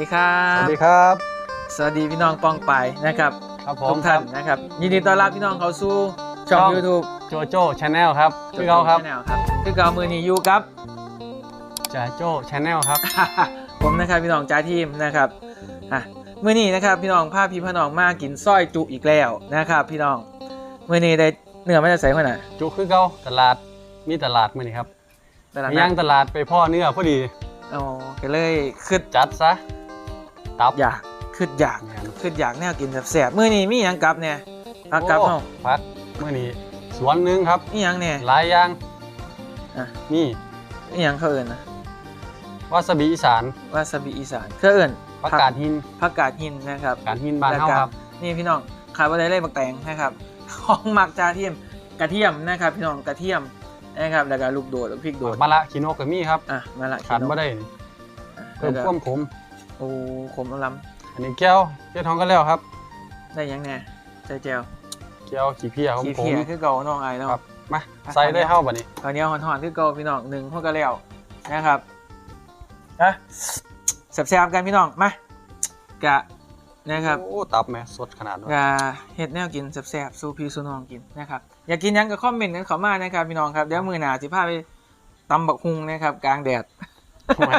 สวัสดีครัสบวัสดีครับ สวัสดีพี่น้องป้องไปายนะครับครับผทุมกท่านนะครับ ยินดีต้อนรับพี่น้องเข้าสู่ช่องช่อง YouTube โจโจ้ชาแนลครับพี่เขาครับแนลครับคือเกามือนี้อยู่กับจ่าโจ้ชาแนลครับ ผมนะครับพี่น้องจ้าทีมนะครับอะมื่อนี้นะครับพี่น้องพาพี่พี่น้องมากินสร้อยจุอีกแล้วนะครับพี่น้องมื่อนี้ได้เนื้อไม่ได้ใส่ขนาดจุคือเขาตลาดมีตลาดมื้อนี้ครับตลาดไปนัย่าดงตลาดไปพ่อเนื้อพอดีอ๋อก็เลยขึ้นจัดซะ ตับอยากขึ้นอยากแม่นขึ้นอยากแนวกินแสบๆมื่อนี้มีหยังกลับเนี่ยพักกลับโอ้เนาะพักมื้อนี้สวนหนึงครับมีหยังเนี่ยหลายอย่างอะนี่มีหยังเขาเอิญนะวาซาบิอีสานวาซาบิอีสานเขาเอิญผักกาดหินผักกาดหินนะครับกาดหินบ้านเฮาครับ นี่พี่น้องขายว่าได้เลยบักแตงนะครับของหมักจาเทียมกระเทียมนะครับพี่น้องกระเทียมนะครับแล้วก็ลูกโดดแล้วพริกโดดมะละคิโนก็มีครับอะมาละขาดบ่ได้นี่อะเพิ่มแล้วคก็วามขม โอ้ขมอลอันนี้แก้วแก้วทองก็แล้วครับำได้ยังแน่ใจแจวแก้วขี้เพียของขี้ผมเพียคือเก่าน้องไอ้เนาะครับมาใส่ได้เฮาบัดนี้ข้าวเหนียวหอนๆคือเก่าพี่น้องหนึ่งพวกกระเลี้ยวนะครับนะแซ่บๆกันพี่น้องมากะนะครับโอ้ตับแม่สดขนาดนั้นกะเฮ็ดแนวกินแซ่บๆสู้พี่สู้น้องกินนะครับอยากกินหยังก็คอมเมนต์กันเข้ามานะครับพี่น้องครับเดี๋ยวมื้อหน้าสิพาไปตำบักฮุงนะครับ กลางแดดไม่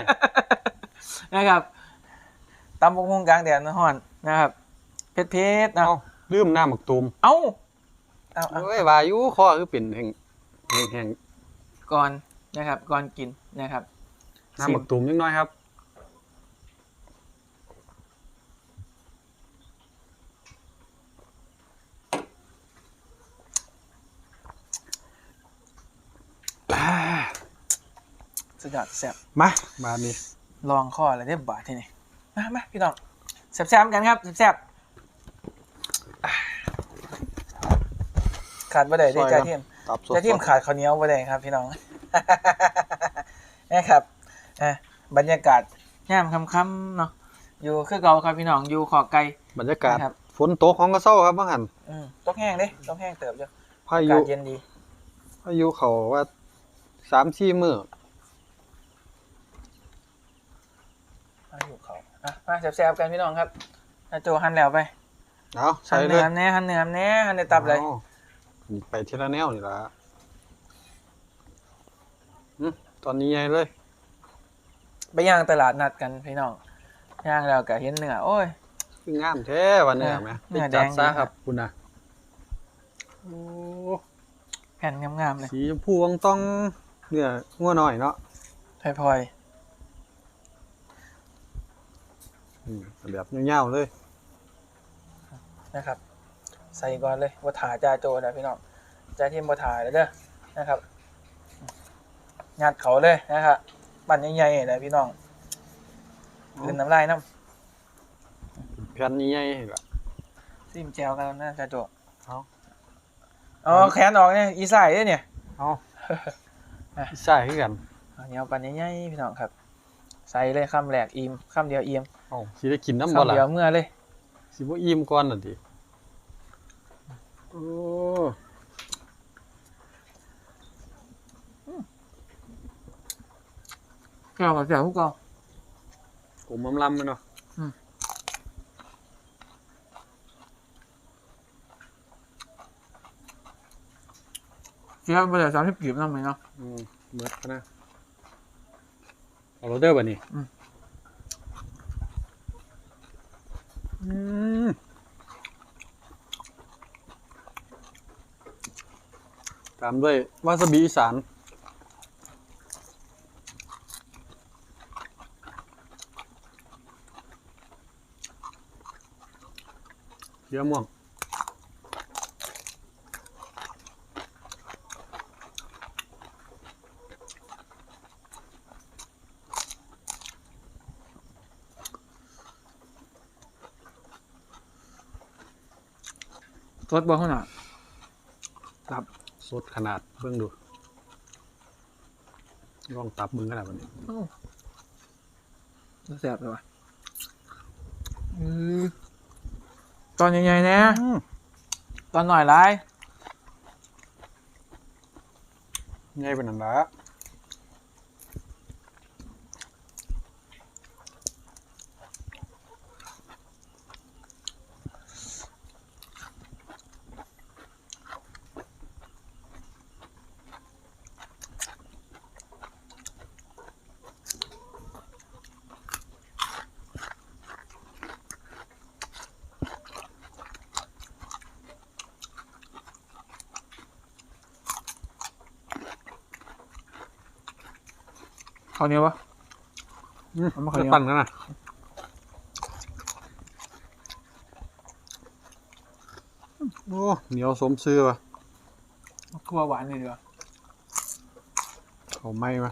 นะครับ ตำบักฮุงกลางแดดนะฮอนนะครับเผ็ดเผ็ดๆนะเอ้าลืมน้ำหมักตูมเอ้าเอาเอาเอ้ยวาอยุคอคือเป็นแห่งแห่งแห่งก่อนนะครับ ก่อนกินนะครับน้ำหมักตูมนิดน้อยครับสุดยอดแซ่บมาบาดนี้ลองข้ออะไรได้บาทที่นี่ มามาพี่น้องแซ่บๆกันครับแซ่บๆอ่าขาดบ่ได้ได้ใจเทียมตับสดใจเทียมขาดข้าวเหนียวบ่ได้ครับ พี่น้องนะครับอะบรรยากาศย่ามค่ำๆเนาะอยู่คือเก่าครับพี่น้องอยู่ขอบไกลบรรยากาศนะครับฝนตกของกระเซ้าครับบางหันอืมตกแห้งเด้ตกแห้งเติบอยู่พาอายุกาศเย็นดีพายุเขาว่าสามสี่มื้อ มา อยู่เขาอะมาแซ่บๆกันพี่น้องครับอาโจหันแล้วไปเอาหัใส่นเลเนื้ยอแน่หันเนื้อแน่หันในตับเลยอานี่ไปทีละแนวนี่ล่ะอืมตอนนี้ไงเลย ไปย่างตลาดนัดกันพี่น้องย่างแล้วก็เห็นเนื้อโอ้ย คืองามแท้วันนี้ไหมเนื้อไปจัดแดงซะดีครับคุณนะโอ้แผ่นงามๆเลยสีชมพูต้องต้องเนื้องัวหน่อยเนาะพลอย อืมแบบยาวๆเลยๆนะครับ ใส่ก่อนเลยบัถาจ่าโจนะพี่น้องจ่าที่บัถาเลยเด้อนะครับงัดเขาเลยนะครับปั่นใหญ่ๆเลยพี่น้องคืนน้ำลายน้แผ่นนี้ใหญ่ๆล่ะำซิมแจวกันนะจ่าโจเอาอ๋อแขนออกเนี่ยอีสายเนี่ย เอาใช่คือกันเอาเหนียวปั่นใหญ่ๆพี่น้องครับ ใส่เลยคำแรกอิ่มคำเดียวอิ่ม เอาสิได้กินน้ำบ่คำล่ะเดียวเมื่อเลยสิบ่อิ่มก่อนน่ะดิโอ้แก้วกับแก้วทุกกองผมอำลำเลยเนาะเสียไปเลยสามสิบกีบนั่นไหมเนาะ อืมเบิดพะนะเอาโรเดอร์บัดนี้อืม อืมตามด้วยวาซาบิอีสานเขียวม่วงรสบ่ขนาดครับ สดขนาดเบิ่งดูลองตับมึงขนาดวันนี้แสบเลยว่ะอือตอนใหญ่ๆนะตอนหน่อยไรง่ายเป็นนั่นละ ข้าวเหนียวปะอืมเอามาขอจะเดี๋ยว ปั่นกันนะโอ้เหนียวสมซื้อว่ะคั่วหวานนี่ดีกว่าเขาไหม้มา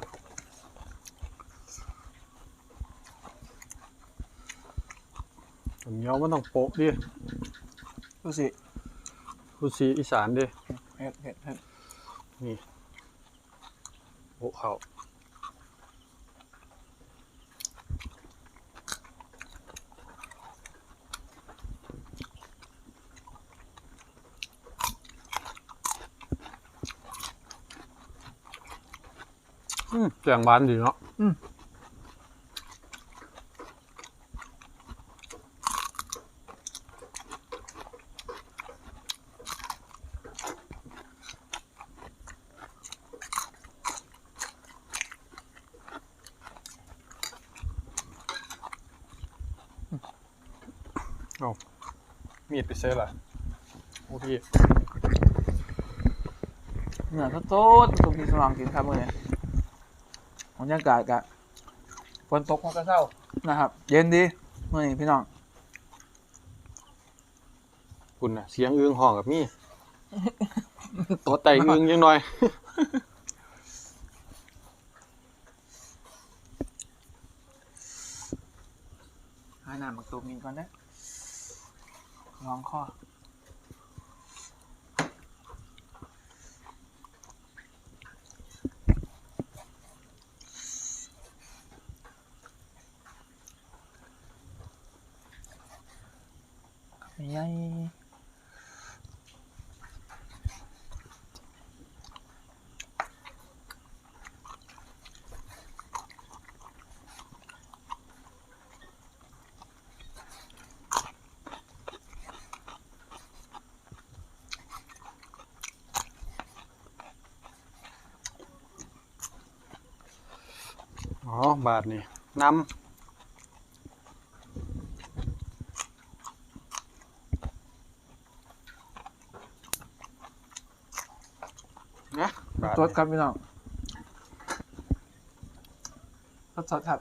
เหนียวมันต้องโปะดิดูสิผู้ซีอีสานดิเห็ดเห็ดเห็ดโปะเขา อืมแจงบานดีเนาะมีดไปเซ่ล่ะโอ้พี่เนื้อโต๊ดๆสุกที่สว่างกินครับมื่อนี้บ รรยากาศกะฝนตกมันก็เศร้านะครับ เย็นดีมื่อนี้พี่น้องคุณน่ะเสียงอึ้งห้องกับมี่ ตัวไตอึ้งยังหน่อย หาน้ำมักตูมกินก่อนนะลองข้อ Yay. Đó, bạt này 5 สดครับพี่น้องสดสดๆครับ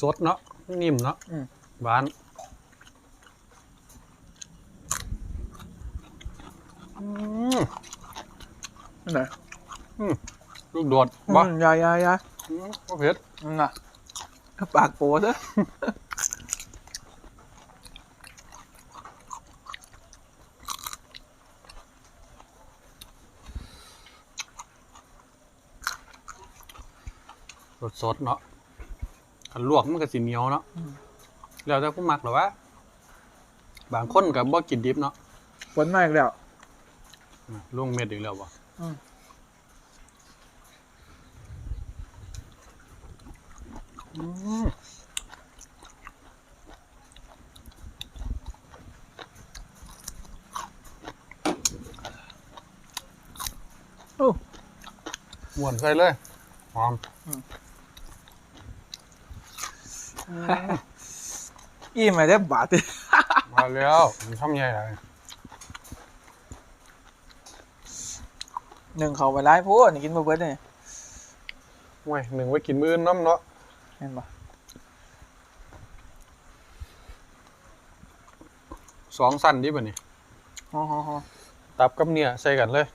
สดเนาะนิ่มเนาะอืมหวานอืมนั่นไหน ลูกโดดบ่อืมยายยายยายอืมบ่เผ็ดนั่นน่ะปากโปเด้อสดสดๆเนาะคันลวกมันก็สิเหนียวเนาะแล้วแต่ผู้มักหรอวะบางคนก็บ่กินดิบเนาะฝนมาอีกแล้วอะลงเม็ดอีกแล้วบ่อืมอืม โอ้ม่วนใส่เลยหอมอิ่มไปได้บาทดิมาแล้วมันทำใหญ่เลยหนึ่งเขาไปไล่พูดนี่กินมาเบิดนี่โอ้ยหนึ่งไว้กินมื้อน้ำเนาะ เห็นปะสองสั้นดิบ่นี่ฮ่อฮ่อฮ่อตับกับเนื้อใส่กันเลย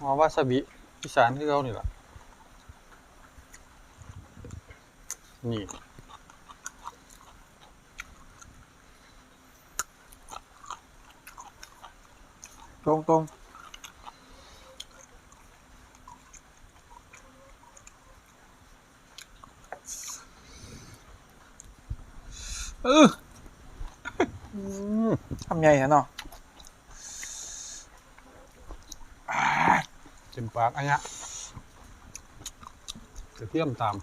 อ๋อวาซาบิอีสานคือเขานี่ล่ะนี่ตรงตรงเออ อืม ทำใหญ่ฮะเนาะเต็มปากอันเนี้ยกระเทียมตาม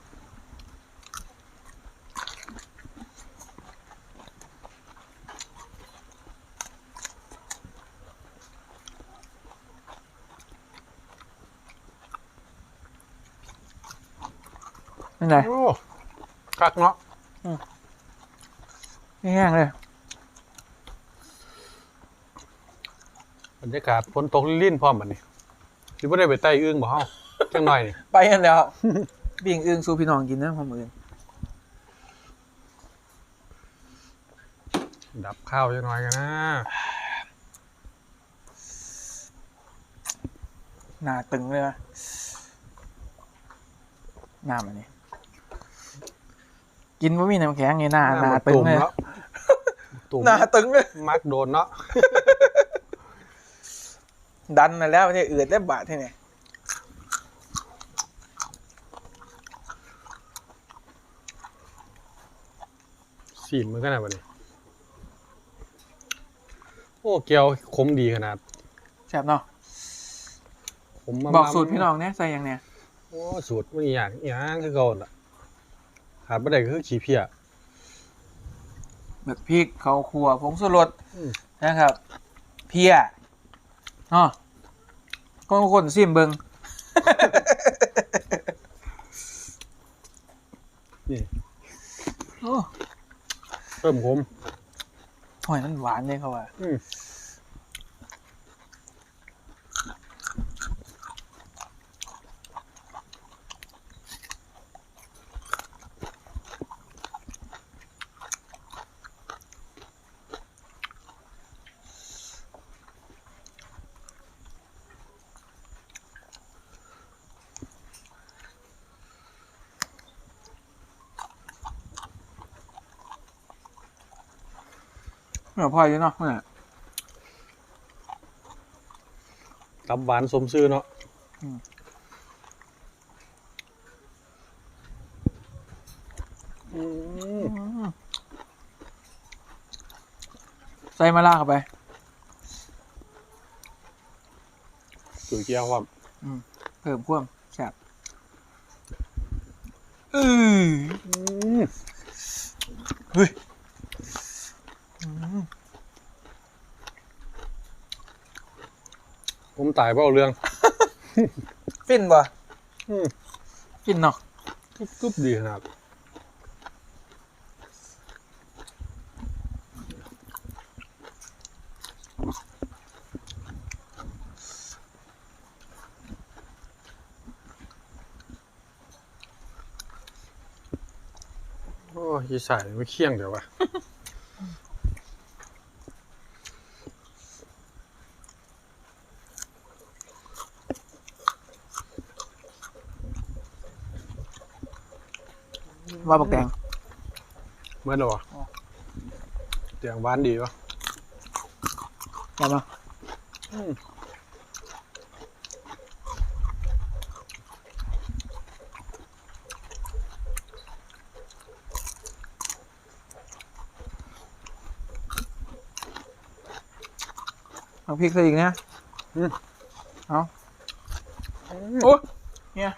เป็นไงโอ้คักเนาะแห้งเลย รรยากาศฝนตกลิ่นๆพร้อมบัดนี้สิบ่ได้ไปใต้อึ้งบ่เฮาจังหน่อยนี่ไปกันแล้วบิ่งอึงสู้พี่น้องกินนะความอื่นดับข้าวจังหน่อยกันนะหน้าตึงเลยนะหน้ามันนี่กินว่ามีน้ำแข็งไงหน้าหน้าตึงเลยเนาะตุ่มหน้าตึงเลยมักโดนเนาะ ดันมาแล้วเนี่ยอืดได้บาดที่ไหนสีมมือกันนะบัดนี้โอ้เกียวคมดีขนาดแซ่บเนาะผมมาบอกสูตรพี่น้องเนี่ยใส่ยังเนี่ยโอ้สูตรมันอหย่างอหย่างคือเก่าล่ะขาดบ่ได้ก็คือขี้เพี้ยแบบพริกข้าวคั่วผงชูรสอืมนะครับ เพีย เนาะก็คนซิมเบิงนี่โอ้เพิ่มคมหอยมันหวานเลยเขาว่าอืม เหนือพลอยอยู่เนาะเนี่ยตับหวานสมซื่อเนาะอืมใส่มาล่าเข้าไปสูตรเกียวความเพิ่มความแซ่บอืออืมเฮ้ยอืม ผมตายเพราะเอาเรื่อง ฟินบ่อืมฟินเนาะกรุบกรุบดีขนาดโอ้ยใส่ไม่เคี่ยงเดี๋ยววะ ว่าบักแดงเมื่อไหร่วะเสียงหวานดีปะเอามาเอาพริกใส่อีกนะเอาโอ้เนี่ย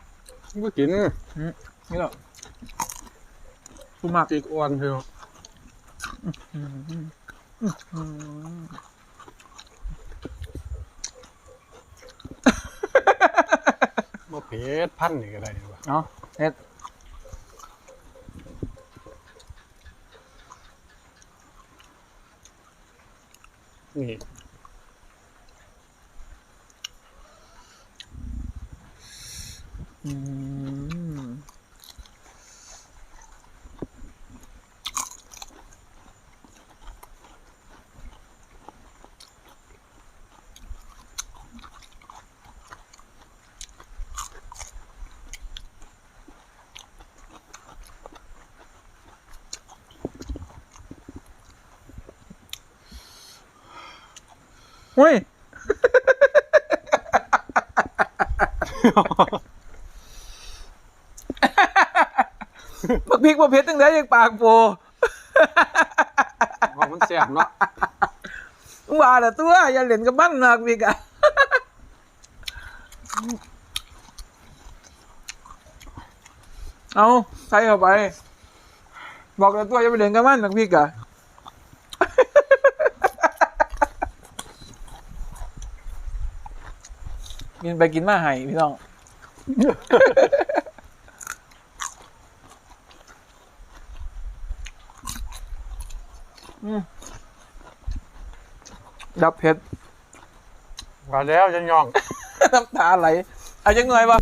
ก็กิน นี่หรอ คุณมากจิกอ้วนเชียวอืมอืมอืมมาเพชรพันนี่ก็ได้วะเอาเฮ็ดนี่อืม อุ้ยบักพริกบักเพชรตั้งแต่ยังปากโปเพราะมันแซ่บเนาะว่าแต่ตัว อย่าเล่นกับมันนักพริกอะเอาใส่เข้าไป บอกแต่ตัวอย่าไปเล่นกับมันนักพริกอะ กินไปกินมาให้พี่น้องดับเพชร มาแล้วจันยอง น้ำตาไหล เอายังไงบอวะ